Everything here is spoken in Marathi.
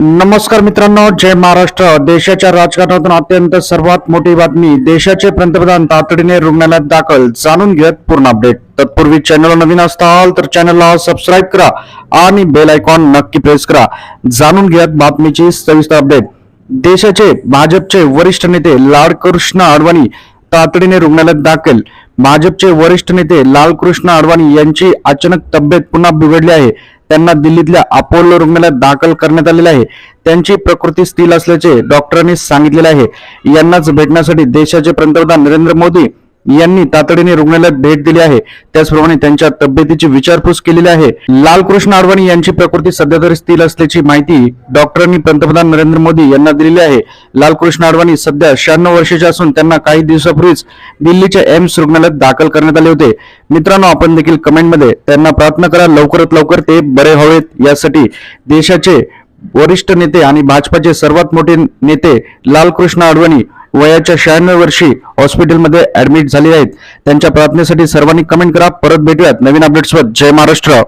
नमस्कार मित्रांनो जय महाराष्ट्र. देशाच्या राजकारणातून अत्यंत सर्वात मोठी बातमी देशाचे पंतप्रधान तातडीने रुग्णालयात दाखल. जाणून घेत पूर्ण अपडेट तत्पूर्वी चॅनल नवीन असताल तर चॅनलला सबस्क्राईब करा आणि बेल आयकॉन नक्की प्रेस करा. जाणून घेत बातमीची सविस्तर अपडेट देशाचे भाजपचे वरिष्ठ नेते लाडकृष्ण अडवाणी तातडीने रुग्णालयात दाखल. भाजपचे वरिष्ठ नेते लालकृष्ण अडवाणी यांची अचानक तब्येत पुन्हा बिघडली आहे. त्यांना दिल्लीतल्या अपोलो रुग्णालयात दाखल करण्यात आलेले आहे. त्यांची प्रकृती स्थिर असल्याचे डॉक्टरांनी सांगितलेले आहे. यांनाच भेटण्यासाठी देशाचे पंतप्रधान नरेंद्र मोदी यांनी तातडीने रुग्णालयात भेट दिली आहे. त्याचप्रमाणे त्यांच्या तब्येतीची विचारपूस केलेली आहे. लालकृष्ण अडवाणी यांची प्रकृती सध्या तरी स्थिर असल्याची माहिती डॉक्टरांनी पंतप्रधान नरेंद्र मोदी यांना दिलेली आहे. लालकृष्ण अडवाणी सध्या शहाण्णव वर्षाचे असून त्यांना काही दिवसापूर्वीच दिल्लीच्या एम्स रुग्णालयात दाखल करण्यात आले होते. मित्रांनो आपण देखील कमेंटमध्ये त्यांना प्रार्थना करा. लवकरात लवकर ते बरे व्हावेत. यासाठी देशाचे वरिष्ठ नेते आणि भाजपाचे सर्वात मोठे नेते लालकृष्ण अडवाणी वयाच्या शहाण्णव वर्षी हॉस्पिटलमध्ये ऍडमिट झाले आहेत. त्यांच्या प्रार्थनेसाठी सर्वांनी कमेंट करा. परत भेटूयात नवीन अपडेट्सवर. जय महाराष्ट्र.